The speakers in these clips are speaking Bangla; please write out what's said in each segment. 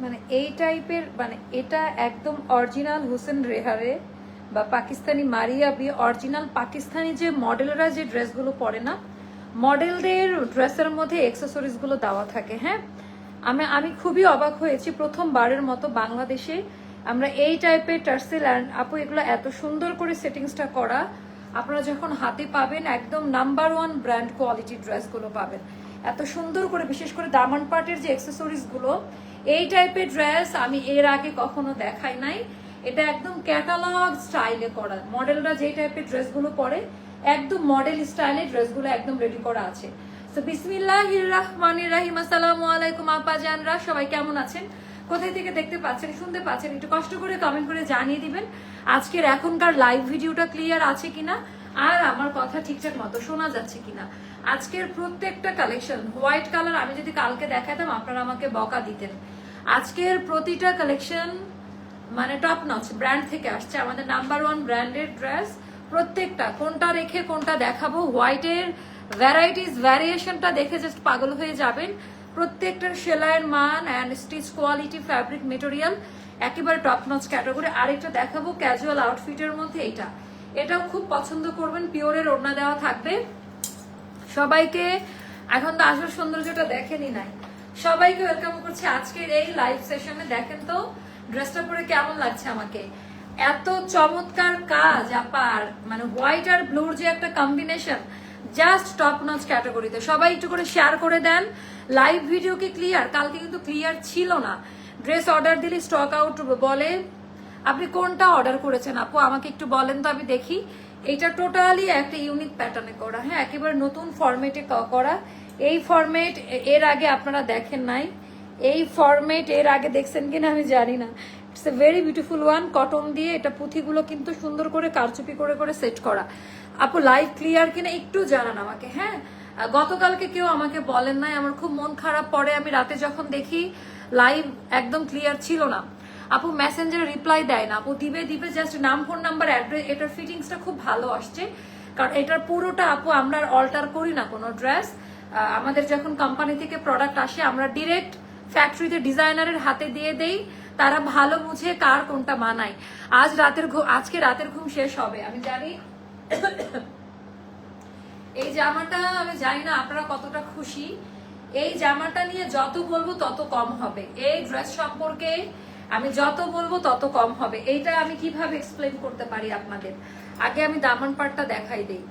মানে এই টাইপের মানে এটা একদম অরিজিনাল হোসেন রেহারে বা পাকিস্তানি মারিয়া বি অরিজিনাল পাকিস্তানি যে মডেলরা যে ড্রেসগুলো পরে না মডেলদের ড্রেসের মধ্যে গুলো দেওয়া থাকে হ্যাঁ? আমি আমি খুবই অবাক হয়েছি প্রথমবারের মতো বাংলাদেশে আমরা এই টাইপের টার্সেল অ্যান্ড আপু, এগুলো এত সুন্দর করে সেটিংসটা করা, আপনারা যখন হাতে পাবেন একদম নাম্বার ওয়ান ব্র্যান্ড কোয়ালিটি ড্রেসগুলো পাবেন। এত সুন্দর করে, বিশেষ করে দামান পার্টের যে গুলো, এই টাইপের ড্রেস আমি এর আগে কখনো দেখাই নাই। এটা একদম ক্যাটালগ স্টাইলে করা। মডেলরা যে টাইপের ড্রেসগুলো পরে, একদম মডেল স্টাইলে ড্রেসগুলো একদম রেডি করা আছে। তো বিসমিল্লাহ রহমানির রাহিম। আসসালামু আলাইকুম আপা জানরা সবাই কেমন আছেন? কোথায় থেকে দেখতে পাচ্ছেন, শুনতে পাচ্ছেন? একটু কষ্ট করে কমেন্ট করে জানিয়ে দিবেন, আজকের এখনকার লাইভ ভিডিওটা ক্লিয়ার আছে কিনা? আর আমার কথা ঠিকঠাক মতো শোনা যাচ্ছে কিনা? আজকের প্রত্যেকটা কালেকশন হোয়াইট কালার আমি যদি কালকে দেখাতাম, আপনারা আমাকে বকা দিতেন। আজকের প্রতিটা কালেকশন মানে টপ নচ ব্র্যান্ড থেকে আসছে। আমাদের নাম্বার ওয়ান ব্র্যান্ডের ড্রেস প্রত্যেকটা, কোনটা রেখে কোনটা দেখাবো হোয়াইটের ভ্যারাইটিস ভ্যারিয়েশনটা দেখে জাস্ট পাগল হয়ে যাবেন। প্রত্যেকটার সেলাইয়ের মান and stitch quality fabric material একেবারে টপ নচ ক্যাটাগরি আরেকটা দেখাবো ক্যাজুয়াল আউটফিটের মধ্যে এটা এটাও খুব পছন্দ করবেন, পিওরের ওড়না দেওয়া থাকবে। সবাইকে, এখন তো আসল সৌন্দর্যটা দেখেনি নাই। সবাইকে ওয়েলকাম করছি আজকের এই লাইভ সেশনে দেখেন তো ড্রেসটা পরে কেমন লাগছে আমাকে। এত চমৎকার কাজ আপার মানে হোয়াইট আর ব্লুর যে একটা কম্বিনেশন জাস্ট টপ নচ ক্যাটাগরিতে সবাই একটু করে শেয়ার করে দেন। লাইভ ভিডিও কি ক্লিয়ার কালকে কিন্তু ক্লিয়ার ছিল না। ড্রেস অর্ডার দিলে স্টক আউট বলে আপনি কোনটা অর্ডার করেছেন আপু? আমাকে একটু বলেন তো, আমি দেখি। এটা টোটালি একটা ইউনিক প্যাটার্নে করা হ্যাঁ? একেবারে নতুন ফরম্যাটে করা। এই ফরম্যাট এর আগে আপনারা দেখেন নাই। এই ফরম্যাট এর আগে দেখছেন কিনা আমি জানি না। It's a very beautiful one cotton দিয়ে এটা পুঁথিগুলো কিন্তু সুন্দর করে, কারচুপি করে করে সেট করা। আপু লাইভ ক্লিয়ার কিনা একটু জানান আমাকে হ্যাঁ? গতকালকে কেউ আমাকে বলেন নাই, আমার খুব মন খারাপ পরে আমি রাতে যখন দেখি লাইভ একদম ক্লিয়ার ছিল না। আপু মেসেঞ্জারে রিপ্লাই দেয় না। আপু দিবে দিবে জাস্ট নাম ফোন নাম্বার অ্যাড্রেস এটার ফিটিংসটা খুব ভালো আসছে। কারণ এটার পুরোটা আপু আমরা অল্টার করি না কোনো ড্রেস আমাদের যখন কোম্পানি থেকে প্রোডাক্ট আসে, আমরা ডিরেক্ট ফ্যাক্টরিতে ডিজাইনারের হাতে দিয়ে দেই। তারা ভালো বুঝে কার কোনটা মানায়। আজ রাতের ঘুম আজকে রাতের ঘুম শেষ হবে। আমি জানি এই জামাটা, আমি জানি না আপনারা কতটা খুশি। এই জামাটা নিয়ে যত বলব তত কম হবে। এই ড্রেস সম্পর্কে আমি যত বলব তত কম হবে। এইটা আমি কীভাবে এক্সপ্লেন করতে পারি আপনাদের? আগে আমি দামান পাটটা দেখাই দেই।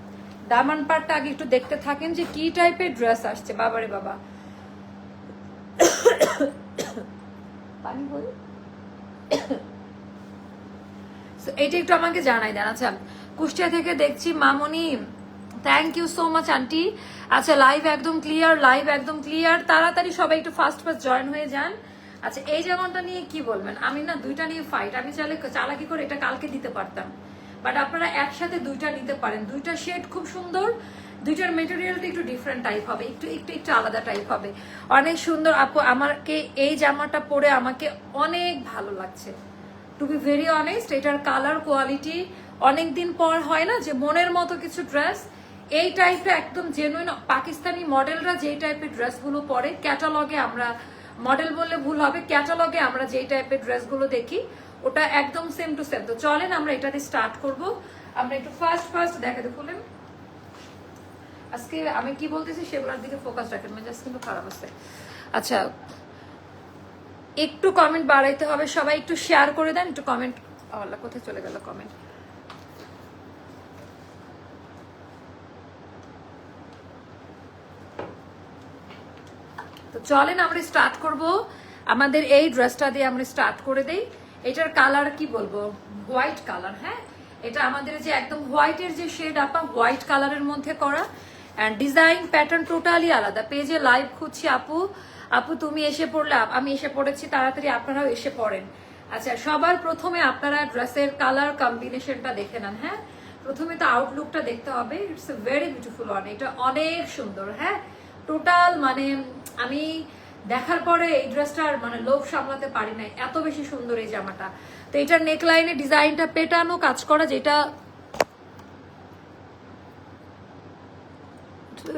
দামান পাটটা আগে একটু দেখতে থাকেন যে কি টাইপের ড্রেস আসছে। বাবারে বাবা। পানি বল। এটা একটু আমাকে জানাই দেন। আচ্ছা কুষ্টিয়া থেকে দেখছি, মামনি thank you so much aunty আচ্ছা লাইভ একদম ক্লিয়ার লাইভ একদম ক্লিয়ার তাড়াতাড়ি সবাই একটু ফার্স্ট ফার্স্ট জয়েন হয়ে যান। আচ্ছা এই যেমনটা নিয়ে কি বলবেন? আমি না দুইটা নিয়ে ফাইট আমি চাইলে চালাকি করে এটা কালকে দিতে পারতাম। বাট আপনারা একসাথে দুইটা নিতে পারেন। দুইটা শেড খুব সুন্দর, দুইটার মেটেরিয়ালটা একটু ডিফারেন্ট টাইপ হবে, একটু একটু একটু আলাদা টাইপ হবে। অনেক সুন্দর আপু, আমাকে এই জামাটা পরে আমাকে অনেক ভালো লাগছে। টু বি ভেরি অনেস্ট এটার কালার কোয়ালিটি অনেক দিন পর হয় না যে মনের মতো কিছু ড্রেস এই টাইপের একদম জেনুইন পাকিস্তানি মডেলরা যেই টাইপের ড্রেসগুলো পরে ক্যাটালগে আমরা মডেল বললে ভুল হবে। ক্যাটালগে আমরা যেই টাইপের ড্রেসগুলো দেখি, ওটা একদম সেম টু সেম তো চলেন আমরা এটাতে স্টার্ট করব। আমরা একটু ফার্স্ট ফার্স্ট দেখাতে খুলেন আজকে আমি কি বলতেছি সেগুলোর দিকে ফোকাস রাখেন, মেজাজ কিন্তু খারাপ আছে। আচ্ছা একটু কমেন্ট বাড়াইতে হবে। সবাই একটু শেয়ার করে দেন, একটু কমেন্ট আল্লাহ, কোথায় চলে গেল কমেন্ট তো চলেন আমরা স্টার্ট করব। আমাদের এই ড্রেসটা দিয়ে আমরা স্টার্ট করে দেই। এটার কালার কি বলব? হোয়াইট কালার হ্যাঁ? এটা আমাদের যে একদম হোয়াইটের যে শেড আপা হোয়াইট কালারের মধ্যে করা। অ্যান্ড ডিজাইন প্যাটার্ন টোটালি আলাদা। পেজে লাইভ খুঁজছি, আপু। আপু, তুমি এসে পড়লে, আমি এসে পড়েছি, তাড়াতাড়ি আপনারাও এসে পড়েন। আচ্ছা সবার প্রথমে আপনারা ড্রেসের কালার কম্বিনেশনটা দেখে নেন হ্যাঁ? প্রথমে তো আউটলুকটা দেখতে হবে। It's a very beautiful one এটা অনেক সুন্দর হ্যাঁ? টোটাল মানে আমি দেখার পরে এই ড্রেসটার মানে লোভ সামলাতে পারি নাই। এত বেশি সুন্দর এই জামাটা। তো এটার নেকলাইনে ডিজাইনটা পেটানো কাজ করা যেটা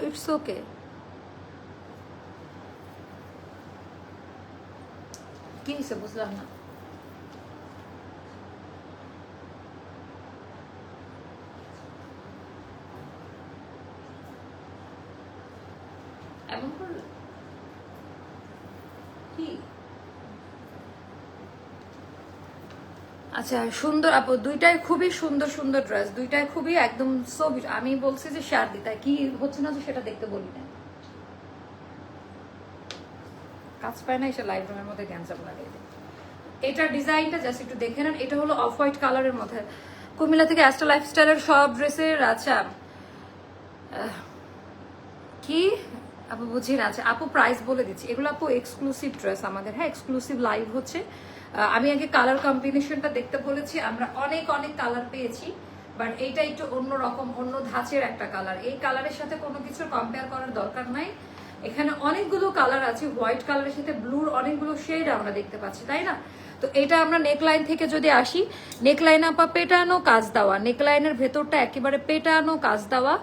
ইটস ওকে কি বুঝলাম না এমন করলে কি আচ্ছা সুন্দর আপু, দুইটাই খুবই সুন্দর সুন্দর ড্রেস দুইটাই খুবই একদম সো আমি বলছি যে শেয়ার দিতে কি হচ্ছে না সেটা দেখতে বলি না কাজ পায় না, এসে লাইভ রুমের মধ্যে লাগিয়ে দেয়। এটার ডিজাইনটা জাস্ট একটু দেখে নেন, এটা হলো অফ হোয়াইট কালারের মধ্যে। কুমিল্লা থেকে অ্যাস্টা লাইফস্টাইলের সব ড্রেসের আচ্ছা কি? আপু, বুঝি না। আচ্ছা আপু প্রাইস বলে দিচ্ছি। এগুলো আপু এক্সক্লুসিভ ড্রেস আমাদের হ্যাঁ এক্সক্লুসিভ লাইভ হচ্ছে। আমি আগে কালার কম্বিনেশনটা দেখতে বলেছি, আমরা অনেক অনেক কালার পেয়েছি বাট এইটা একটু অন্য রকম, অন্য ধাঁচের একটা কালার এই কালারের সাথে কোনো কিছু কম্পেয়ার করার দরকার নাই। এখানে অনেকগুলো কালার আছে হোয়াইট কালারের সাথে ব্লুর অনেকগুলো শেড আমরা দেখতে পাচ্ছি, তাই না? তো এটা আমরা নেকলাইন থেকে যদি আসি নেকলাইন আপা পেটানো, কাজ দেওয়া। নেকলাইনের ভেতরটা একেবারে পেটানো, কাজ দেওয়া।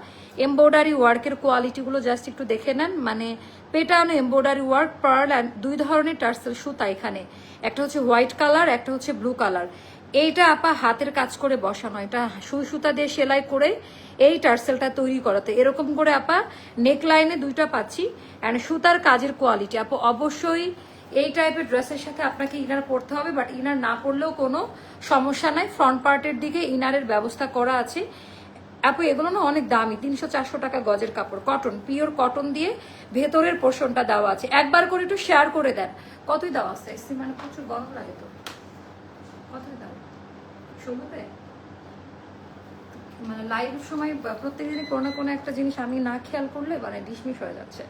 এমব্রয়ডারি ওয়ার্কের কোয়ালিটিগুলো জাস্ট একটু দেখে নেন মানে পেটানো এমব্রয়ডারি ওয়ার্ক পার্ল অ্যান্ড দুই ধরনের টার্সেল সুতা এখানে। একটা হচ্ছে হোয়াইট কালার একটা হচ্ছে ব্লু কালার এইটা আপা হাতের কাজ করে বসানো, এটা সুই সুতা দিয়ে সেলাই করে এই টার্সেলটা তৈরি করাতে। এরকম করে আপা নেক লাইনে দুইটা পাচ্ছি। অ্যান্ড সুতার কাজের কোয়ালিটি আপা অবশ্যই এই টাইপের ড্রেসের সাথে আপনাকে ইনার পরতে হবে বাট ইনার না পরলেও কোনো সমস্যা নাই। ফ্রন্ট পার্টের দিকে ইনারের ব্যবস্থা করা আছে। আপু, এগুলো না অনেক দামি, তিনশো চারশো টাকা গজের কাপড় কটন পিওর কটন দিয়ে ভেতরের পোর্শনটা দেওয়া আছে। একবার করে একটু শেয়ার করে দেন। কতই দেওয়া আছে? এসি মানে প্রচুর গরম লাগে তো। কতই দেওয়া ষোলোতে মানে লাইভ সময় বা প্রত্যেকদিনই কোনো না কোনো একটা জিনিস আমি না খেয়াল করলে মানে ডিসমিস হয়ে যাচ্ছে।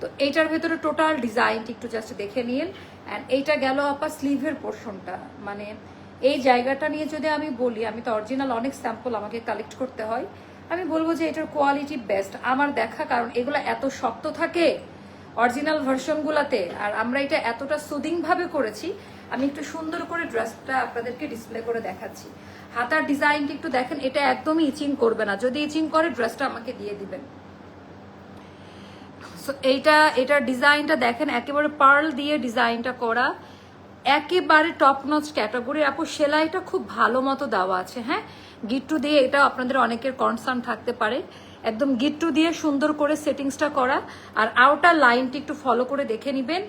তো এইটার ভেতরে টোটাল ডিজাইনটি একটু জাস্ট দেখে নিন। অ্যান্ড এইটা গেল আপা স্লিভের পোর্শনটা মানে এই জায়গাটা নিয়ে যদি আমি বলি, আমি তো অরিজিনাল অনেক স্যাম্পল আমাকে কালেক্ট করতে হয়, আমি বলব যে এটার কোয়ালিটি বেস্ট আমার দেখা কারণ এগুলো এত শক্ত থাকে অরিজিনাল ভার্সনগুলোতে আর আমরা এটা এতটা সুদিং ভাবে করেছি, আমি একটু সুন্দর করে ড্রেসটা আপনাদেরকে ডিসপ্লে করে দেখাচ্ছি। হাতার ডিজাইনটা একটু দেখেন, এটা একদমই ইচিং করবে না। যদি ইচিং করে ড্রেসটা আমাকে দিয়ে দিবেন। এইটা, এটার ডিজাইনটা দেখেন, একেবারে পার্ল দিয়ে ডিজাইনটা করা। একেবারে টপ নচ ক্যাটাগরির আপু, সেলাইটা খুব ভালো মতো দেওয়া আছে হ্যাঁ? গিট্টু দিয়ে এটা আপনাদের অনেকের কনসার্ন থাকতে পারে। একদম গিট্টু দিয়ে সুন্দর করে সেটিংসটা করা। আর আউটার লাইনটি একটু ফলো করে দেখে নেবেন।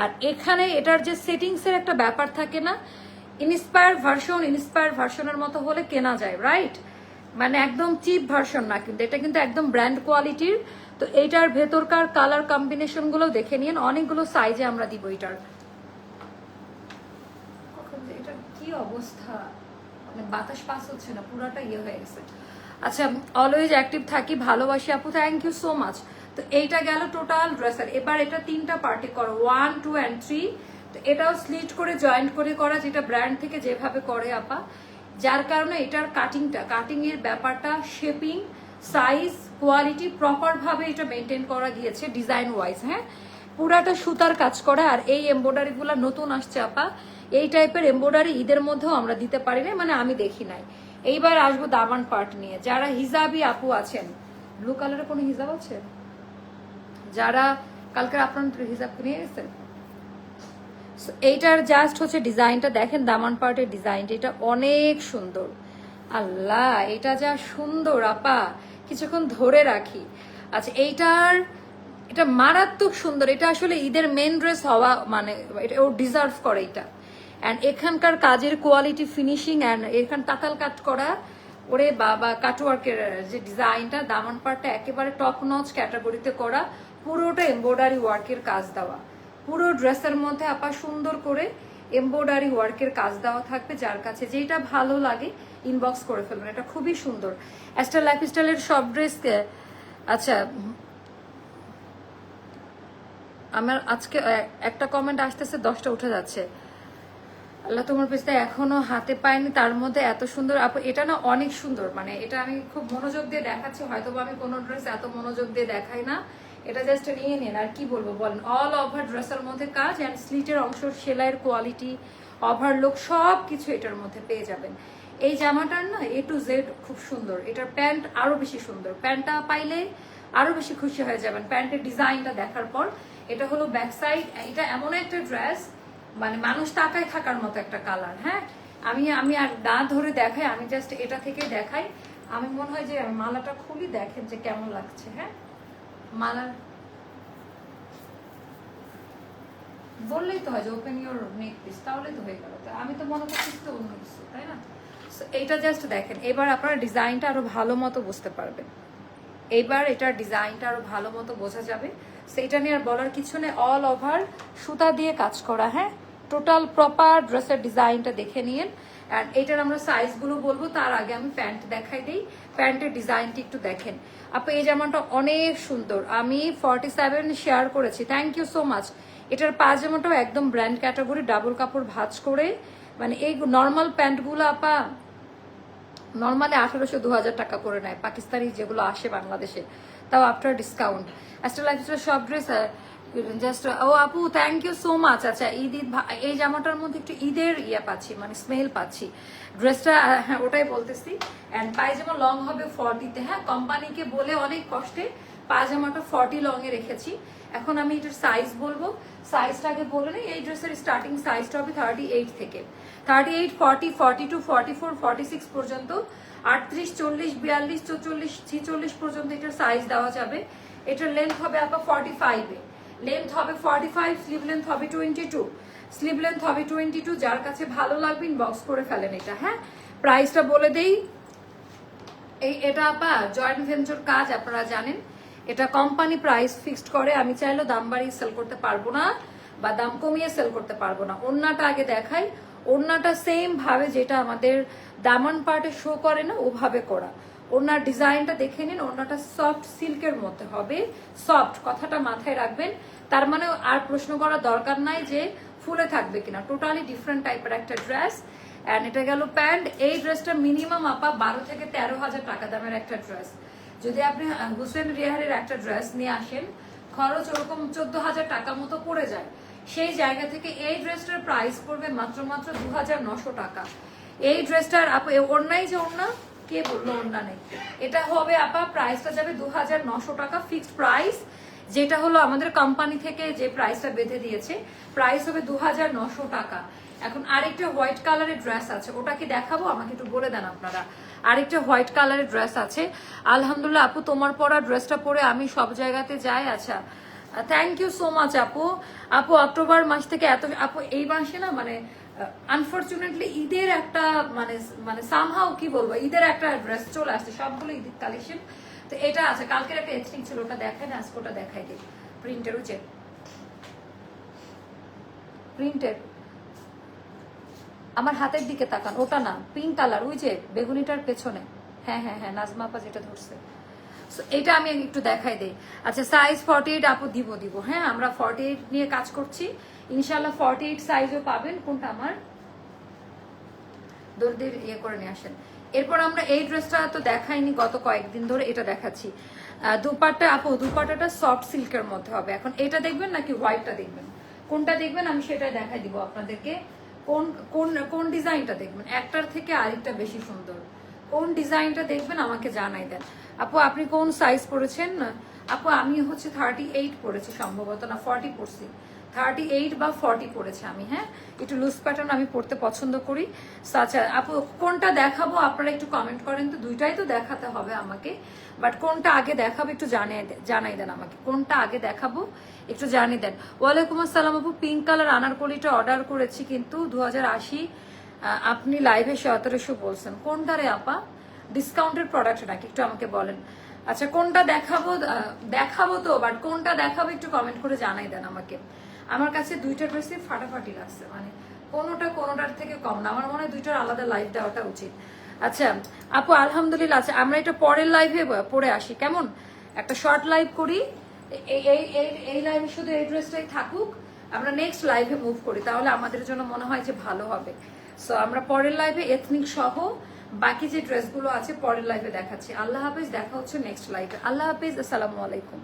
আর এখানে এটার যে সেটিংসের একটা ব্যাপার থাকে না ইনস্পায়ার ভার্সন ইনস্পায়ার ভার্সনের মতো হলে কেনা যায় রাইট মানে একদম চিপ ভার্সন না, কিন্তু এটা কিন্তু একদম ব্র্যান্ড কোয়ালিটির তো এইটার ভেতরকার কালার কম্বিনেশনগুলো দেখে নিন। অনেকগুলো সাইজে আমরা দিব এটার কখন যে এটার কি অবস্থা। মানে বাতাস পাস হচ্ছে না, পুরাটা ইয়ে হয়ে গেছে। আচ্ছা অলওয়েজ অ্যাক্টিভ থাকি, ভালোবাসি আপু থ্যাংক ইউ সো মাচ তো এইটা গেল টোটাল ড্রেসার এবার এটা তিনটা পার্টি করো। ওয়ান টু অ্যান্ড থ্রি তো এটাও স্লিট করে জয়েন্ট করে করা, যেটা ব্র্যান্ড থেকে যেভাবে করে আপা। যার কারণে এটার কাটিংটা কাটিং এর ব্যাপারটা শেপিং সাইজ কোয়ালিটি প্রপার ভাবে এটা মেনটেন করা গিয়েছে ডিজাইন ওয়াইজ হ্যাঁ? পুরাটা সুতার কাজ করা, আর এই এমব্রয়ডারি গুলা নতুন আসছে আপা। এই টাইপের এমব্রয়ডারি ঈদের মধ্যেও আমরা দিতে পারি না মানে আমি দেখি নাই। এইবার আসব দামান পার্ট নিয়ে। যারা হিজাবি আপু আছেন ব্লু কালারের কোনো হিজাব আছে? যারা কালকে আপনার হিসাব নিয়ে গেছেন এইটার জাস্ট হচ্ছে ডিজাইনটা। দেখেন দামান পার্টের ডিজাইনটা, এটা অনেক সুন্দর। আল্লাহ, এটা যা সুন্দর, আপা! কিছুক্ষণ ধরে রাখি। আচ্ছা এইটার, এটা মারাত্মক সুন্দর। এটা আসলে ঈদের মেন ড্রেস হওয়া মানে এটা ও ডিজার্ভ করে এটা। অ্যান্ড এখানকার কাজের কোয়ালিটি ফিনিশিং অ্যান্ড এখান তাতাল কাট করা, ওরে বাবা কাটওয়ার্কের যে ডিজাইনটা দামন পার্টটা একেবারে টপ নচ ক্যাটাগরিতে করা, পুরোটা এমব্রয়ডারি ওয়ার্কের কাজ দেওয়া। পুরো ড্রেসের মধ্যে আপা সুন্দর করে এমব্রয়ডারি ওয়ার্কের কাজ দেওয়া থাকবে, যার কাছে যেটা ভালো লাগে ইনবক্স করে ফেলবেন। এটা খুবই সুন্দর। অ্যাস্টার লাইফস্টাইলের সব ড্রেস আচ্ছা আমার আজকে একটা কমেন্ট আসতেছে, দশটা উঠে যাচ্ছে। আল্লাহ তোমার পেছনে এখনও হাতে পাইনি তার মধ্যে এত সুন্দর। এটা না অনেক সুন্দর মানে এটা আমি খুব মনোযোগ দিয়ে দেখাচ্ছি হয়তো আমি কোনো ড্রেস এত মনোযোগ দিয়ে দেখাই না। এটা জাস্ট নিয়ে নেন, আর কি বলব বলেন অল ওভার ড্রেসের মধ্যে কাজ অ্যান্ড স্লিটের অংশ, সেলাইয়ের কোয়ালিটি ওভারলোক সব কিছু এটার মধ্যে পেয়ে যাবেন। এই জামাটার না এ টু জেড খুব সুন্দর, এটার প্যান্ট আরও বেশি সুন্দর। প্যান্টটা পাইলে আরও বেশি খুশি হয়ে যাবেন, প্যান্টের ডিজাইনটা দেখার পর। এটা হলো ব্যাক সাইড এটা এমন একটা ড্রেস মানে মানুষ তাকায় থাকার মতো একটা কালার হ্যাঁ? আমি আমি আর না ধরে দেখাই, আমি জাস্ট এটা থেকে দেখাই। আমি মনে হয় যে মালাটা খুলি দেখেন যে কেমন লাগছে হ্যাঁ? মালার বললেই তো হয় যে ওপেন ইউর নেক পিস তাহলে তো হয়ে গেল। আমি তো মনে করছি তো অন্য কিছু, তাই না? এইটা জাস্ট দেখেন। এবার আপনারা ডিজাইনটা আরও ভালো মতো বুঝতে পারবেন। এবার এটার ডিজাইনটা আরও ভালো মতো বোঝা যাবে। সেইটা নিয়ে আর বলার কিছু নেই। অল ওভার সুতা দিয়ে কাজ করা হ্যাঁ? টোটাল প্রপার ড্রেসের ডিজাইনটা দেখে নিন। অ্যান্ড এটার আমরা সাইজগুলো বলব, তার আগে আমি প্যান্ট দেখাই দিই। প্যান্টের ডিজাইনটি একটু দেখেন। আপু, এই জামাটা অনেক সুন্দর। আমি ফর্টি সেভেন শেয়ার করেছি। থ্যাংক ইউ সো মাচ এটার পাজামাটাও একদম ব্র্যান্ড ক্যাটাগরি ডাবল কাপড় ভাজ করে। মানে এই নর্মাল প্যান্টগুলো আপা নর্মালি আঠারোশো দু হাজার টাকা করে নেয়। পাকিস্তানি যেগুলো আসে বাংলাদেশে, তাও আফটার ডিসকাউন্ট অ্যাস্টার লাইফস্টাইল সব ড্রেস জাস্ট ও আপু থ্যাংক ইউ সো মাচ আচ্ছা ঈদ ঈদ এই জামাটার মধ্যে একটু ঈদের ইয়ে পাচ্ছি মানে স্মেল পাচ্ছি। ড্রেসটা হ্যাঁ ওটাই বলতেছি। অ্যান্ড পায়জামা লং হবে ফর্টিতে হ্যাঁ কোম্পানিকে বলে অনেক কষ্টে পায়জামাটা ফর্টি লং এ রেখেছি। এখন আমি এটার সাইজ বলব। সাইজটা আগে বলে নিই, এই ড্রেসের স্টার্টিং সাইজটা হবে থার্টি এইট থেকে। Thirty eight forty forty two forty four forty six পর্যন্ত। আটত্রিশ, চল্লিশ, বিয়াল্লিশ, চৌচল্লিশ, ছিচল্লিশ পর্যন্ত এটার সাইজ দেওয়া যাবে। এটার লেন্থ হবে আপনার ফর্টি ফাইভে লেন্থ হবে ফর্টি ফাইভ স্লিভ লেন্থ হবে টোয়েন্টি টু স্লিভ লেন্থ হবে টোয়েন্টি টু যার কাছে ভালো লাগবে ইনবক্স করে ফেলেন এটা হ্যাঁ? প্রাইসটা বলে দেই। এই, এটা আপা জয়েন্ট ভেঞ্চার কাজ, আপনারা জানেন। এটা কোম্পানি প্রাইস ফিক্সড করে, আমি চাইলেও দাম বাড়িয়ে সেল করতে পারব না বা দাম কমিয়ে সেল করতে পারব না। ওন্নাটা আগে দেখাই। ওন্নাটা সেম ভাবে যেটা আমাদের দামান পার্টে শো করে না, ওভাবে করা। ওনার ডিজাইনটা দেখে নিন, ওনাটা সফট সিল্কের মধ্যে হবে সফট কথাটা মাথায় রাখবেন। তার মানে আর প্রশ্ন করার দরকার নাই যে ফুলে থাকবে কিনা টোটালি ডিফারেন্ট টাইপের একটা ড্রেস অ্যান্ড এটা গেল প্যান্ট, এই ড্রেসটা মিনিমাম আপা বারো থেকে তেরো হাজার টাকা দামের একটা ড্রেস যদি আপনি হুসেন রিহারের একটা ড্রেস নিয়ে আসেন, খরচ ওরকম চোদ্দ হাজার টাকা মতো পড়ে যায়। সেই জায়গা থেকে এই ড্রেসটার প্রাইস পড়বে মাত্র মাত্র দু হাজার নশো টাকা। এই ড্রেসটার আপা ওড়নাই যে ওড়না কে বলল ওড়না নেই? এটা হবে আপা প্রাইসটা যাবে দু হাজার নশো টাকা ফিক্সড প্রাইস যেটা হলো আমাদের কোম্পানি থেকে যে প্রাইসটা বেঁধে দিয়েছে প্রাইস হবে দু হাজার নশো টাকা। এখন আরেকটা হোয়াইট কালারের ড্রেস আছে, ওটা কি দেখাবো? আমাকে একটু বলে দেন আপনারা। আরেকটা হোয়াইট কালারের ড্রেস আছে। আলহামদুলিল্লাহ আপু, তোমার পরা ড্রেসটা পরে আমি সব জায়গাতে যাই আচ্ছা। থ্যাংক ইউ সো মাচ আপু। আপু, অক্টোবর মাস থেকে এত আপু, এই মাসে না মানে আনফর্চুনেটলি ঈদের একটা মানে মানে সামহাও কি বলব, ঈদের একটা ড্রেস চলে আসছে, সবগুলো ঈদের কালেকশন তো এটা আছে, কালকের একটা এথনিক ছিল, ওটা দেখায় না আজকে ওটা দেখাই দিই প্রিন্টের উচে প্রিন্টের আমার হাতের দিকে তাকান, ওটা না পিঙ্ক কালার ওই যে বেগুনিটার পেছনে। হ্যাঁ হ্যাঁ হ্যাঁ নাজমা আপা যেটা ধরছে। এটা আমি একটু দেখাই দেই। আচ্ছা সাইজ ফর্টি এইট আপু দিব দিব। হ্যাঁ আমরা ফর্টি এইট নিয়ে কাজ করছি। ইনশাল্লাহ ফর্টি এইট সাইজও পাবেন কোনটা আমার? দর্দির ইয়ে করে নিয়ে আসেন। এরপর আমরা এই ড্রেসটা তো দেখাইনি গত কয়েকদিন ধরে এটা দেখাচ্ছি। আহ, দুপাট্টা আপু দুপাট্টাটা সফট সিল্কের মধ্যে হবে। এখন এটা দেখবেন নাকি হোয়াইটটা দেখবেন? কোনটা দেখবেন? আমি সেটাই দেখাই দিব আপনাদেরকে। কোন কোন কোন ডিজাইনটা দেখবেন? একটার থেকে আরেকটা বেশি সুন্দর। কোন ডিজাইনটা দেখবেন আমাকে জানাই দেন। আপু আপনি কোন সাইজ পড়েছেন আপু আমি হচ্ছে থার্টি এইট পড়েছি সম্ভবত না ফর্টি পড়ছি থার্টি এইট বা ফর্টি পড়েছে আমি হ্যাঁ? একটু লুজ প্যাটার্ন আমি পড়তে পছন্দ করি। আচ্ছা আপু, কোনটা দেখাবো? আপনারা একটু কমেন্ট করেন তো, দুইটাই তো দেখাতে হবে আমাকে। বাট কোনটা আগে দেখাবো একটু জানিয়ে জানাই দেন আমাকে। কোনটা আগে দেখাবো একটু জানিয়ে দেন। ওয়ালাইকুম আসসালাম আপু পিঙ্ক কালার আনারকলিটা অর্ডার করেছি কিন্তু দু হাজার আশি আপনি লাইভে সতেরোশো বলছেন। কোনটা রে আপা? ডিসকাউন্টের প্রোডাক্ট নাকি? একটু আমাকে বলেন। আচ্ছা কোনটা দেখাবো দেখাবো তো বাট কোনটা দেখাবো একটু কমেন্ট করে জানাই দেন আমাকে। আমার কাছে দুইটা ড্রেসই ফাটাফাটি লাগছে মানে কোনোটা কোনোটার থেকে কম না। আমার মনে হয় দুইটার আলাদা লাইভ দেওয়াটা উচিত। আচ্ছা আপু, আলহামদুলিল্লাহ আচ্ছা আমরা এটা পরের লাইভে পড়ে আসি। কেমন? একটা শর্ট লাইভ করি। এই এই এই লাইভে শুধু এই ড্রেসটাই থাকুক। আমরা নেক্সট লাইভে মুভ করি। তাহলে আমাদের জন্য মনে হয় যে ভালো হবে। সো আমরা পরের লাইভে এথনিক সহ বাকি যে ড্রেসগুলো আছে পরের লাইফে দেখাচ্ছি। আল্লাহ হাফেজ, দেখা হচ্ছে নেক্সট লাইফে আল্লাহ হাফেজ, আসসালামু আলাইকুম।